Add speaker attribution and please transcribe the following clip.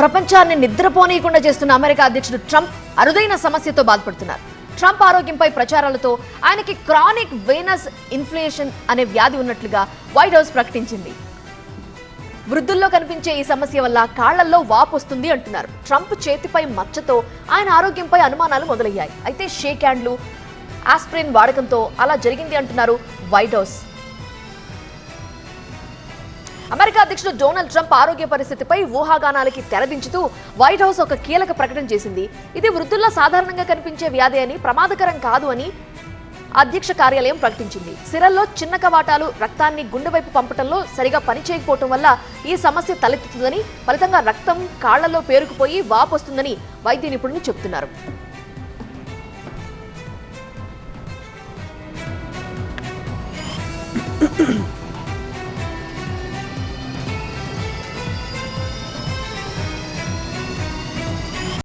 Speaker 1: ప్రపంచాన్ని నిద్రపోనీయకుండా చేస్తున్న అమెరికా అధ్యక్షుడు ట్రంప్ అరుదైన సమస్యతో బాధపడుతున్నారు. ట్రంప్ ఆరోగ్యంపై ప్రచారాలతో ఆయనకి క్రానిక్ వెనస్ ఇన్ఫ్లేషన్ అనే వ్యాధి ఉన్నట్లుగా వైట్ హౌస్ ప్రకటించింది. వృద్ధుల్లో కనిపించే ఈ సమస్య వల్ల కాళ్ళల్లో వాపు వస్తుంది అంటున్నారు. ట్రంప్ చేతిపై మచ్చతో ఆయన ఆరోగ్యంపై అనుమానాలు మొదలయ్యాయి. అయితే షేక్ హ్యాండ్లు ఆస్ప్రిన్ వాడకంతో అలా జరిగింది అంటున్నారు వైట్ హౌస్. అమెరికా అధ్యక్షుడు డొనాల్డ్ ట్రంప్ ఆరోగ్య పరిస్థితిపై ఊహాగానాలకి తెరదించుతూ వైట్ హౌస్ ఒక కీలక ప్రకటన చేసింది. ఇది వృద్ధుల్లో సాధారణంగా కనిపించే వ్యాధి అని ప్రమాదకరం కాదు అని అధ్యక్ష కార్యాలయం ప్రకటించింది. సిరల్లో చిన్న కవాటాలు రక్తాన్ని గుండె వైపు పంపటంలో సరిగా పనిచేయకపోవటం వల్ల ఈ సమస్య తలెత్తుతుందని ఫలితంగా రక్తం కాళ్ళలో పేరుకుపోయి వాపొస్తుందని వైద్య నిపుణులు చెబుతున్నారు.